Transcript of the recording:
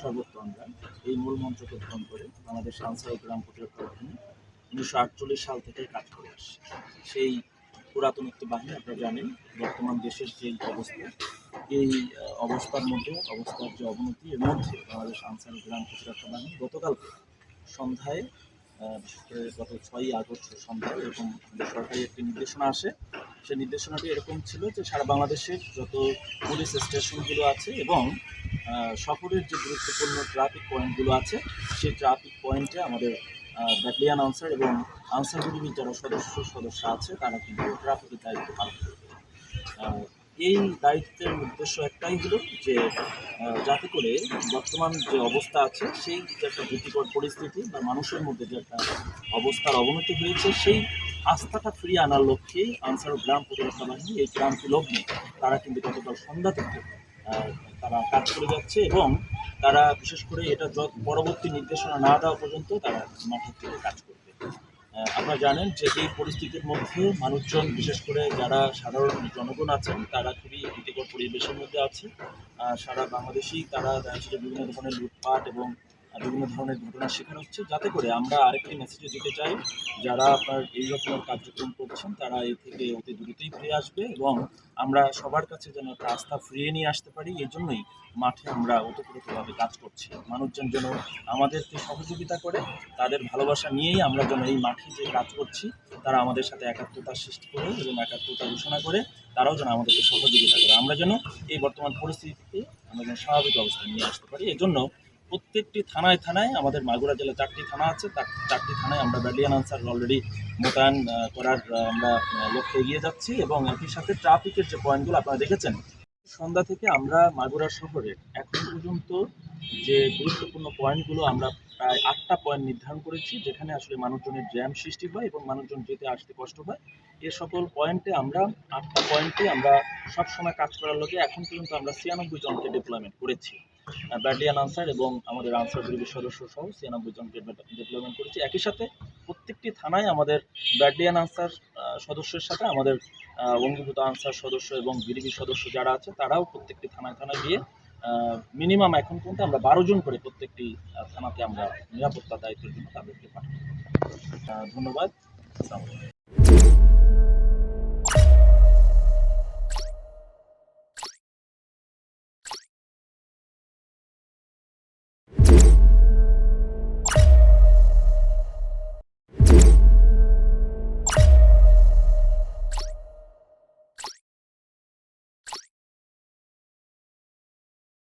সর্বত্র আমরা। এই মূল মন্ত্রকে ধারণ করে বাংলাদেশ আনসার গ্রাম প্রতিরক্ষা বাহিনী উনিশশো আটচল্লিশ সাল থেকে কাজ করে আসছে। সেই পুরাতন একটি বাহিনী, আপনারা জানেন, বর্তমান দেশের যে অবস্থা, এই অবস্থার মধ্যে, অবস্থার যে অবনতি, এর মধ্যে বাংলাদেশ আনসার গ্রাম প্রতিরক্ষা বাহিনী গতকাল সন্ধ্যায় বিশেষ করে গত ছয়ই আগস্ট সন্ধ্যায় এরকম সরকারি একটি নির্দেশনা আসে। সেই নির্দেশনাটি এরকম ছিল যে সারা বাংলাদেশের যত পুলিশ স্টেশনগুলো আছে এবং শহরের যে গুরুত্বপূর্ণ ট্রাফিক পয়েন্টগুলো আছে, সেই ট্রাফিক পয়েন্টে আমাদের ব্যাটালিয়ান আনসার এবং আনসার বিডিবির যারা সদস্য সদস্য আছে, তারা কিন্তু ট্রাফিকের দায়িত্ব পালন করবে। এই দায়িত্বের উদ্দেশ্য একটাই হলো যে যাতে করে বর্তমান যে অবস্থা আছে, সেই যে একটা ভীতিকর পরিস্থিতি বা মানুষের মধ্যে যে একটা অবস্থার অবনতি হয়েছে, সেই আস্থাটা ফিরিয়ে আনার লক্ষ্যেই আনসার গ্রাম প্রতিরক্ষা বাহিনী এই ক্রান্তি লগ্নে তারা কিন্তু গতকাল সন্ধ্যা থেকে তারা কাজ করে যাচ্ছে এবং তারা বিশেষ করে এটা পরবর্তী নির্দেশনা না দেওয়া পর্যন্ত তারা মাঠের থেকে কাজ করবে। আপনারা জানেন যে এই পরিস্থিতির মধ্যে মানুষজন, বিশেষ করে যারা সাধারণ জনগণ আছেন, তারা খুবই ভীতিকর পরিবেশের মধ্যে আছে। সারা বাংলাদেশেই তারা দেখা বিভিন্ন ধরনের লুটপাট এবং বিভিন্ন ধরনের ঘটনা শিকার হচ্ছে। যাতে করে আমরা আরেকটি মেসেজও দিতে চাই, যারা আপনার এই রকমের কার্যক্রম করছেন, তারা এ থেকে অতি দ্রুতই ফিরে আসবে এবং আমরা সবার কাছে যেন একটা আস্থা ফিরিয়ে নিয়ে আসতে পারি, এই জন্যই মাঠে আমরা ওতপ্রোতভাবে কাজ করছি। মানুষজন যেন আমাদেরকে সহযোগিতা করে, তাদের ভালোবাসা নিয়েই আমরা যেন এই মাঠে যে কাজ করছি, তারা আমাদের সাথে একাত্মতা সৃষ্টি করে এবং একাত্মতা ঘোষণা করে, তারাও যেন আমাদেরকে সহযোগিতা করে। আমরা যেন এই বর্তমান পরিস্থিতিতে আমরা যেন স্বাভাবিক অবস্থায় নিয়ে আসতে পারি। এই জন্য প্রত্যেকটি থানায় থানায়, আমাদের মাগুরা জেলায় চারটি থানা আছে, তার চারটি থানায় আমরা ব্যাটালিয়ান আনসার অলরেডি মোতায়েন করার আমরা লক্ষ্যে এগিয়ে যাচ্ছি এবং একই সাথে ট্রাফিকের যে পয়েন্টগুলো আপনারা দেখেছেন, সন্ধ্যা থেকে আমরা মাগুরা শহরে এখন পর্যন্ত যে গুরুত্বপূর্ণ পয়েন্টগুলো আমরা প্রায় আটটা পয়েন্ট নির্ধারণ করেছি, যেখানে আসলে মানুষজনের জ্যাম সৃষ্টি হয় এবং মানুষজন যেতে আসতে কষ্ট হয়। এ সকল পয়েন্টে আমরা, আটটা পয়েন্টে আমরা সবসময় কাজ করার লগে এখন পর্যন্ত আমরা ছিয়ানব্বই জনকে ডিপ্লয়মেন্ট করেছি। ব্যাটালিয়ান আনসার এবং আমাদের আনসার বিরোধী সদস্য সহ ছিয়ানব্বই জনকে ডিপ্লয়মেন্ট করেছি। একই সাথে প্রত্যেকটি থানায় আমাদের ব্যাটালিয়ান আনসার সদস্যের সাথে আমাদের অঙ্গীভূত আনসার সদস্য এবং বিডিবি সদস্য যারা আছে, তারাও প্রত্যেকটি থানায় থানায় গিয়ে মিনিমাম এখন পর্যন্ত আমরা বারো জন করে প্রত্যেকটি থানাতে আমরা নিরাপত্তা দায়িত্বের জন্য তাদেরকে পাঠাই। ধন্যবাদ।